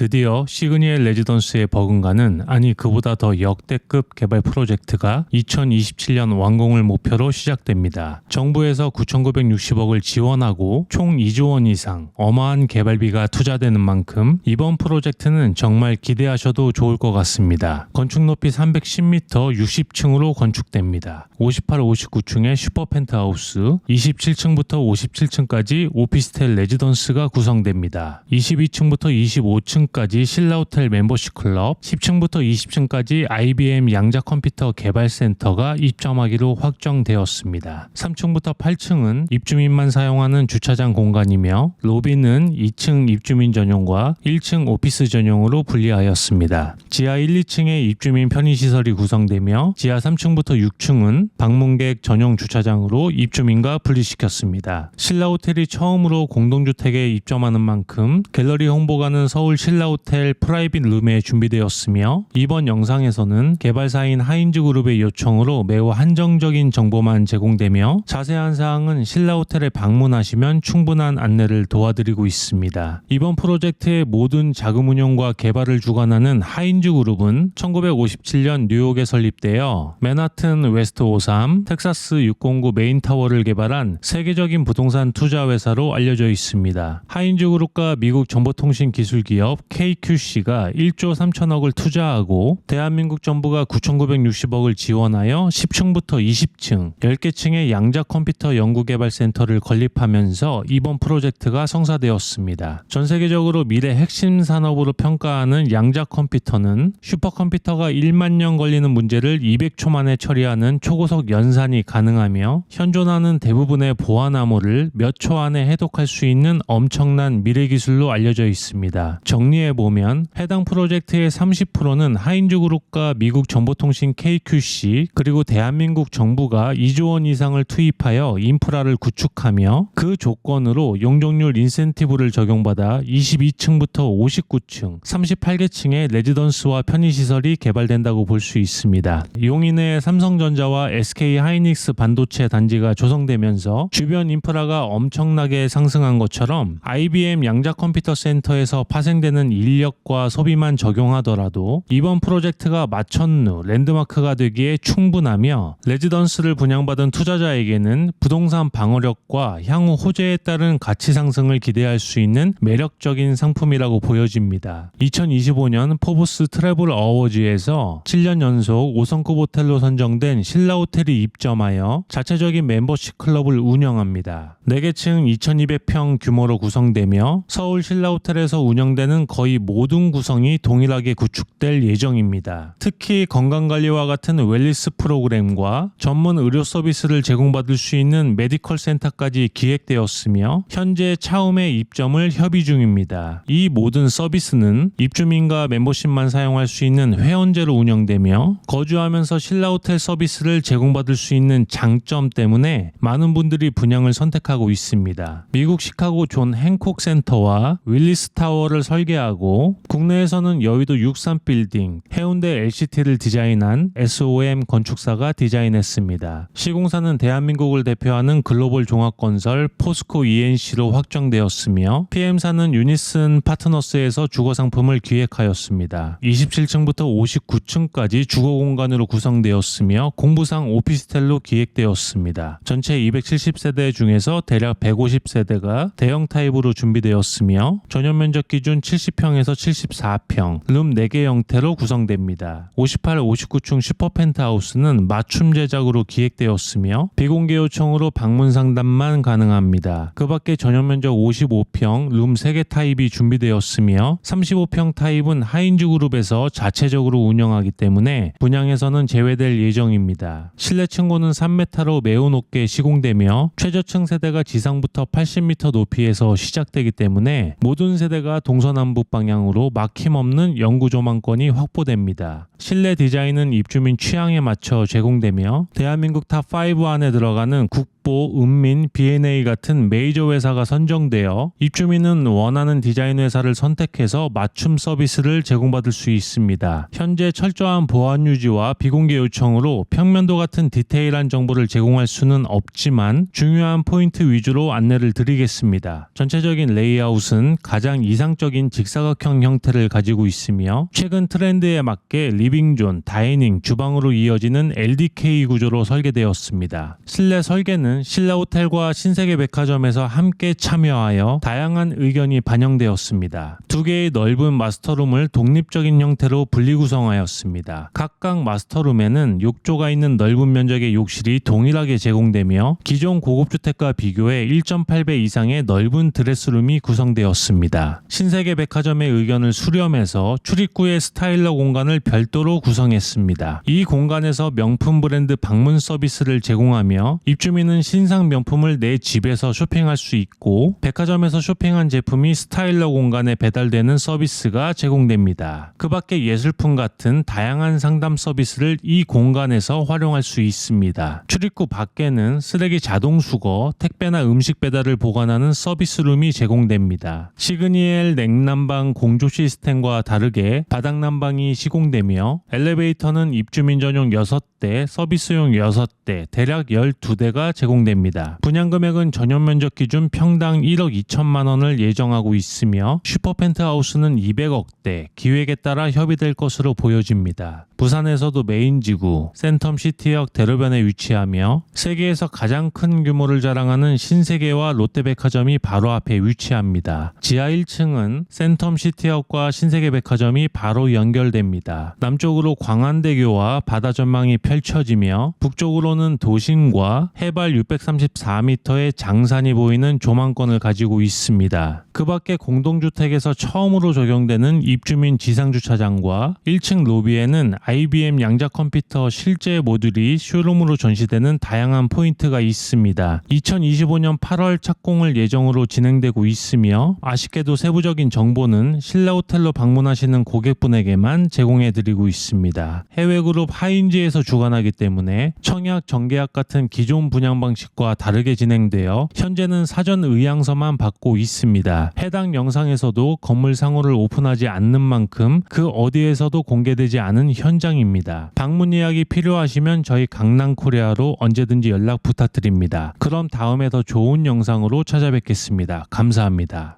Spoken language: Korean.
드디어 시그니엘 레지던스의 버금가는 아니 그보다 더 역대급 개발 프로젝트가 2027년 완공을 목표로 시작됩니다. 정부에서 9,960억을 지원하고 총 2조 원 이상 어마한 개발비가 투자되는 만큼 이번 프로젝트는 정말 기대하셔도 좋을 것 같습니다. 건축 높이 310m 60층으로 건축됩니다. 58, 59층의 슈퍼 펜트하우스, 27층부터 57층까지 오피스텔 레지던스가 구성됩니다. 22층부터 25층 까지 신라호텔 멤버십 클럽, 10층부터 20층까지 IBM 양자 컴퓨터 개발센터가 입점하기로 확정되었습니다. 3층부터 8층은 입주민만 사용하는 주차장 공간이며 로비는 2층 입주민 전용과 1층 오피스 전용으로 분리하였습니다. 지하 1, 2층에 입주민 편의시설이 구성되며 지하 3층부터 6층은 방문객 전용 주차장으로 입주민과 분리시켰습니다. 신라호텔이 처음으로 공동주택에 입점하는 만큼 갤러리 홍보가는 서울 신라 호텔 프라이빗 룸에 준비되었으며 이번 영상에서는 개발사인 하인즈 그룹의 요청으로 매우 한정적인 정보만 제공되며 자세한 사항은 신라 호텔에 방문하시면 충분한 안내를 도와드리고 있습니다. 이번 프로젝트의 모든 자금 운용과 개발을 주관하는 하인즈 그룹은 1957년 뉴욕에 설립되어 맨하튼 웨스트 53, 텍사스 609 메인 타워를 개발한 세계적인 부동산 투자 회사로 알려져 있습니다. 하인즈 그룹과 미국 정보통신 기술 기업 KQC가 1조 3천억을 투자하고 대한민국 정부가 9,960억을 지원하여 10층부터 20층, 10개 층의 양자 컴퓨터 연구개발센터를 건립하면서 이번 프로젝트가 성사되었습니다. 전 세계적으로 미래 핵심 산업으로 평가하는 양자 컴퓨터는 슈퍼컴퓨터가 1만 년 걸리는 문제를 200초 만에 처리하는 초고속 연산이 가능하며 현존하는 대부분의 보안 암호를 몇 초 안에 해독할 수 있는 엄청난 미래 기술로 알려져 있습니다. 정 리해 보면 해당 프로젝트의 30%는 하인즈 그룹과 미국 정보통신 KQC 그리고 대한민국 정부가 2조 원 이상을 투입하여 인프라를 구축하며 그 조건으로 용적률 인센티브를 적용받아 22층부터 59층, 38개 층의 레지던스와 편의시설이 개발된다고 볼 수 있습니다. 용인의 삼성전자와 SK 하이닉스 반도체 단지가 조성되면서 주변 인프라가 엄청나게 상승한 것처럼 IBM 양자 컴퓨터 센터에서 파생되는 인력과 소비만 적용하더라도 이번 프로젝트가 마천루 랜드마크가 되기에 충분하며 레지던스를 분양받은 투자자에게는 부동산 방어력과 향후 호재에 따른 가치 상승을 기대할 수 있는 매력적인 상품이라고 보여집니다. 2025년 포브스 트래블 어워즈에서 7년 연속 5성급 호텔로 선정된 신라 호텔이 입점하여 자체적인 멤버십 클럽을 운영합니다. 4개 층 2200평 규모로 구성되며 서울 신라 호텔에서 운영되는 거의 모든 구성이 동일하게 구축될 예정입니다. 특히 건강관리와 같은 웰리스 프로그램과 전문 의료 서비스를 제공받을 수 있는 메디컬 센터까지 기획되었으며 현재 차움의 입점을 협의 중입니다. 이 모든 서비스는 입주민과 멤버십만 사용할 수 있는 회원제로 운영되며 거주하면서 신라호텔 서비스를 제공받을 수 있는 장점 때문에 많은 분들이 분양을 선택하고 있습니다. 미국 시카고 존 행콕 센터와 윌리스 타워를 설계하고 국내에서는 여의도 63 빌딩, 해운대 LCT를 디자인한 SOM 건축사가 디자인했습니다. 시공사는 대한민국을 대표하는 글로벌 종합건설 포스코 ENC로 확정되었으며 PM사는 유니슨 파트너스에서 주거 상품을 기획하였습니다. 27층부터 59층까지 주거 공간으로 구성되었으며 공부상 오피스텔로 기획되었습니다. 전체 270세대 중에서 대략 150세대가 대형 타입으로 준비되었으며 전용 면적 기준 70 평에서 74평, 룸 4개 형태로 구성됩니다. 58, 59층 슈퍼 펜트하우스는 맞춤 제작으로 기획되었으며 비공개 요청으로 방문 상담만 가능합니다. 그 밖에 전용 면적 55평, 룸 3개 타입이 준비되었으며 35평 타입은 하인즈 그룹에서 자체적으로 운영하기 때문에 분양에서는 제외될 예정입니다. 실내 층고는 3m로 매우 높게 시공되며 최저층 세대가 지상부터 80m 높이에서 시작되기 때문에 모든 세대가 동서남북 방향으로 막힘없는 영구 조망권이 확보됩니다. 실내 디자인은 입주민 취향에 맞춰 제공되며 대한민국 탑5 안에 들어가는 국보 옥보, 은민, B&A 같은 메이저 회사가 선정되어 입주민은 원하는 디자인 회사를 선택해서 맞춤 서비스를 제공받을 수 있습니다. 현재 철저한 보안 유지와 비공개 요청으로 평면도 같은 디테일한 정보를 제공할 수는 없지만 중요한 포인트 위주로 안내를 드리겠습니다. 전체적인 레이아웃은 가장 이상적인 직사각형 형태를 가지고 있으며 최근 트렌드에 맞게 리빙존, 다이닝, 주방으로 이어지는 LDK 구조로 설계되었습니다. 실내 설계는 신라 호텔과 신세계 백화점에서 함께 참여하여 다양한 의견이 반영되었습니다. 두 개의 넓은 마스터룸을 독립적인 형태로 분리 구성하였습니다. 각각 마스터룸에는 욕조가 있는 넓은 면적의 욕실이 동일하게 제공되며 기존 고급 주택과 비교해 1.8배 이상의 넓은 드레스룸이 구성되었습니다. 신세계 백화점의 의견을 수렴해서 출입구의 스타일러 공간을 별도로 구성했습니다. 이 공간에서 명품 브랜드 방문 서비스를 제공하며 입주민은 신상 명품을 내 집에서 쇼핑할 수 있고 백화점에서 쇼핑한 제품이 스타일러 공간에 배달되는 서비스가 제공됩니다. 그 밖에 예술품 같은 다양한 상담 서비스를 이 공간에서 활용할 수 있습니다. 출입구 밖에는 쓰레기 자동 수거, 택배나 음식 배달을 보관하는 서비스룸이 제공됩니다. 시그니엘 냉난방 공조 시스템과 다르게 바닥 난방이 시공되며 엘리베이터는 입주민 전용 6대, 서비스용 6대, 대략 12대가 제공됩니다. 분양 금액은 전용 면적 기준 평당 1억 2천만 원을 예정하고 있으며 슈퍼 펜트하우스는 200억대, 기획에 따라 협의될 것으로 보여집니다. 부산에서도 메인 지구, 센텀 시티역 대로변에 위치하며 세계에서 가장 큰 규모를 자랑하는 신세계와 롯데백화점이 바로 앞에 위치합니다. 지하 1층은 센텀 시티역과 신세계백화점이 바로 연결됩니다. 남쪽으로 광안대교와 바다 전망이 펼쳐지며 북쪽으로는 도심과 해발 634m의 장산이 보이는 조망권을 가지고 있습니다. 그 밖에 공동주택에서 처음으로 적용되는 입주민 지상주차장과 1층 로비에는 IBM 양자 컴퓨터 실제 모듈이 쇼룸으로 전시되는 다양한 포인트가 있습니다. 2025년 8월 착공을 예정으로 진행되고 있으며 아쉽게도 세부적인 정보는 신라 호텔로 방문하시는 고객분에게만 제공해 드리고 있습니다. 해외 그룹 하인지에서 주관하기 때문에 청약, 정계약 같은 기존 분양 방식과 다르게 진행되어 현재는 사전 의향서만 받고 있습니다. 해당 영상에서도 건물 상호를 오픈하지 않는 만큼 그 어디에서도 공개되지 않은 현장입니다. 방문 예약이 필요하시면 저희 강남 코리아로 언제든지 연락 부탁드립니다. 그럼 다음에 더 좋은 영상으로 찾아뵙겠습니다. 감사합니다.